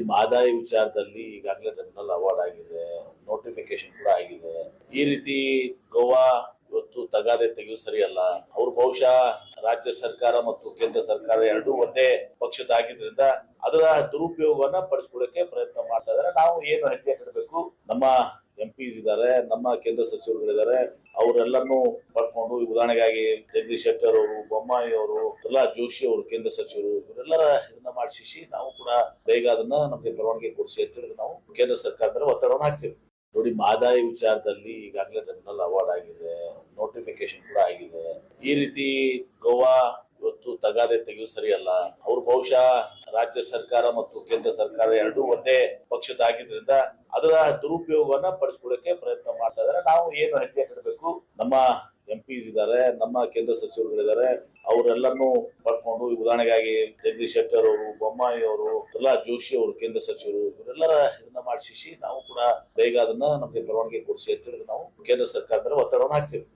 ನೋಡಿ ಆದಾಯ ವಿಚಾರದಲ್ಲಿ ಈಗಾಗಲೇ ಟ್ರಿಬ್ಯುನಲ್ ಅವಾರ್ಡ್ ಆಗಿದೆ ನೋಟಿಫಿಕೇಶನ್ ಕೂಡ ಆಗಿದೆ. ಈ ರೀತಿ ಗೋವಾ ಇವತ್ತು ತಗಾದೆ ತೆಗೆಯುವ ಸರಿಯಲ್ಲ. ಅವ್ರು ಬಹುಶಃ ರಾಜ್ಯ ಸರ್ಕಾರ ಮತ್ತು ಕೇಂದ್ರ ಸರ್ಕಾರ ಎರಡೂ ಒಂದೇ ಪಕ್ಷದ ಆಗಿದ್ರಿಂದ ಅದರ ದುರುಪಯೋಗವನ್ನ ಪಡಿಸ್ಕೊಳ್ಳಕ್ಕೆ ಪ್ರಯತ್ನ ಮಾಡ್ತಾ ಇದ್ದಾರೆ. ನಾವು ಏನು ಹೆಜ್ಜೆ ಕಟ್ಟಬೇಕು ನಮ್ಮ ಎಂ ಪಿಸ್ ಇದ್ದಾರೆ, ನಮ್ಮ ಕೇಂದ್ರ ಸಚಿವರುಗಳಿದ್ದಾರೆ. ಅವರೆಲ್ಲರನ್ನೂ ಪಡ್ಕೊಂಡು ಉದಾಹರಣೆಗಾಗಿ ಜಗದೀಶ್ ಶೆಟ್ಟರ್ ಅವರು, ಬೊಮ್ಮಾಯಿ ಅವರು, ಪ್ರಹ್ಲಾದ್ ಜೋಶಿ ಅವರು, ಕೇಂದ್ರ ಸಚಿವರು, ಇವರೆಲ್ಲರ ಇದನ್ನ ಮಾಡಿಸಿ, ನಾವು ಕೂಡ ಬೇಗ ಅದನ್ನ ನಮಗೆ ಪರವಾನಗಿ ಕೊಡಿಸಿ ಅಂತ ಹೇಳಿದ್ರೆ ನಾವು ಕೇಂದ್ರ ಸರ್ಕಾರದ ಒತ್ತಡವನ್ನು ಹಾಕ್ತೇವೆ. ನೋಡಿ, ಮಾದಾಯ ವಿಚಾರದಲ್ಲಿ ಈಗಾಗಲೇ ಟ್ರಿಬ್ಯುನಲ್ ಅವಾರ್ಡ್ ಆಗಿದೆ ನೋಟಿಫಿಕೇಶನ್ ಕೂಡ ಆಗಿದೆ. ಈ ರೀತಿ ಗೋವಾ ಇವತ್ತು ತಗಾದೆ ತೆಗೆಯುವುದು ಸರಿಯಲ್ಲ. ಅವ್ರು ಬಹುಶಃ ರಾಜ್ಯ ಸರ್ಕಾರ ಮತ್ತು ಕೇಂದ್ರ ಸರ್ಕಾರ ಎರಡೂ ಒಂದೇ ಪಕ್ಷದ ಆಗಿದ್ರಿಂದ ಅದರ ದುರುಪಯೋಗವನ್ನ ಪಡಿಸ್ಕೊಳ್ಳಕ್ಕೆ ಪ್ರಯತ್ನ ಮಾಡ್ತಾ ಇದ್ದಾರೆ. ನಾವು ಏನು ಹೆಜ್ಜೆ ಇಡಬೇಕು ನಮ್ಮ ಎಂ ಪಿಸ್ ಇದ್ದಾರೆ, ನಮ್ಮ ಕೇಂದ್ರ ಸಚಿವರುಗಳಿದ್ದಾರೆ, ಅವರೆಲ್ಲರನ್ನೂ ಪಡ್ಕೊಂಡು ಉದಾಹರಣೆಗಾಗಿ ಜಗದೀಶ್ ಶೆಟ್ಟರ್ ಅವರು, ಬೊಮ್ಮಾಯಿ ಅವರು, ಪ್ರಹ್ಲಾದ್ ಜೋಶಿ ಅವರು ಕೇಂದ್ರ ಸಚಿವರು, ಇವರೆಲ್ಲರ ಇದನ್ನ ಮಾಡಿಸಿ ನಾವು ಕೂಡ ಬೇಗ ಅದನ್ನ ನಮಗೆ ಪರವಾನಗಿ ಕೊಡಿಸಿ ಅಂತ ಹೇಳಿ ನಾವು ಕೇಂದ್ರ ಸರ್ಕಾರದ ಒತ್ತಡವನ್ನು ಹಾಕ್ತೀವಿ.